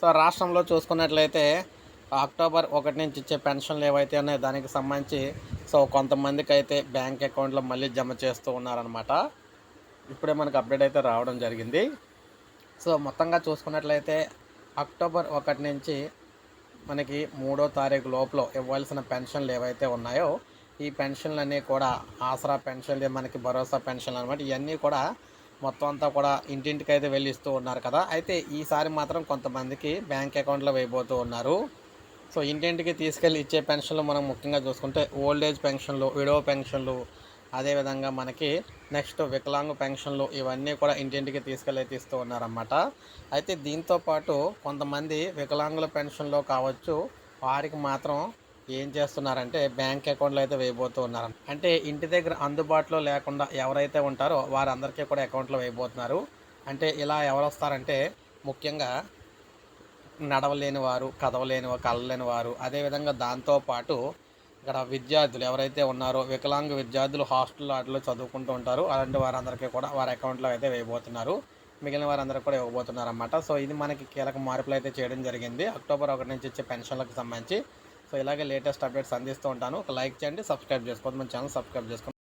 So రాష్ట్రంలో చూసుకున్నట్లయితే October ఒకటి నుంచి ఇచ్చే పెన్షన్లు ఏవైతే ఉన్నాయో దానికి సంబంధించి సో కొంతమందికి అయితే బ్యాంక్ అకౌంట్లో మళ్ళీ జమ చేస్తూ ఉన్నారనమాట ఇప్పుడే మనకు అప్డేట్ అయితే రావడం జరిగింది. సో మొత్తంగా చూసుకున్నట్లయితే అక్టోబర్ ఒకటి నుంచి మనకి మూడో తారీఖు లోపల ఇవ్వాల్సిన పెన్షన్లు ఏవైతే ఉన్నాయో ఈ పెన్షన్లు అన్నీ కూడా ఆసరా పెన్షన్లు మనకి భరోసా పెన్షన్లు అనమాట ఇవన్నీ కూడా మొత్తం అంతా కూడా ఇంటింటికి అయితే వెళ్ళి ఇస్తూ ఉన్నారు కదా. అయితే ఈసారి మాత్రం కొంతమందికి బ్యాంక్ అకౌంట్లో వేయబోతూ ఉన్నారు. సో ఇంటింటికి తీసుకెళ్ళి ఇచ్చే పెన్షన్లు మనం ముఖ్యంగా చూసుకుంటే ఓల్డ్ ఏజ్ పెన్షన్లు విడో పెన్షన్లు అదేవిధంగా మనకి నెక్స్ట్ వికలాంగ్ పెన్షన్లు ఇవన్నీ కూడా ఇంటింటికి తీసుకెళ్ళి తీస్తూ ఇస్తూ ఉన్నారన్నమాట. అయితే దీంతో పాటు కొంతమంది వికలాంగుల పెన్షన్లో కావచ్చు వారికి మాత్రం ఏం చేస్తున్నారంటే బ్యాంక్ అకౌంట్లో అయితే వేయబోతూ ఉన్నారు అంటే ఇంటి దగ్గర అందుబాటులో లేకుండా ఎవరైతే ఉంటారో వారందరికీ కూడా అకౌంట్లో వేయబోతున్నారు. అంటే ఇలా ఎవరు వస్తారంటే ముఖ్యంగా నడవలేని వారు కదవలేని వారు కళ్ళలేని వారు అదేవిధంగా దాంతోపాటు ఇక్కడ విద్యార్థులు ఎవరైతే ఉన్నారో వికలాంగ విద్యార్థులు హాస్టల్ వాటిలో చదువుకుంటూ ఉంటారు. అలాంటి వారందరికీ కూడా వారి అకౌంట్లో అయితే వేయబోతున్నారు. మిగిలిన వారందరూ కూడా ఇవ్వబోతున్నారు అన్నమాట సో ఇది మనకి కీలక మార్పులు అయితే చేయడం జరిగింది. అక్టోబర్ ఒకటి నుంచి ఇచ్చే పెన్షన్లకు సంబంధించి సో ఇలాగే లేటెస్ట్ అప్డేట్స్ అందిస్తూ ఉంటాను. ఒక లైక్ చేయండి సబ్స్క్రైబ్ చేసుకోండి. మన ఛానల్ సబ్స్క్రైబ్ చేసుకోండి.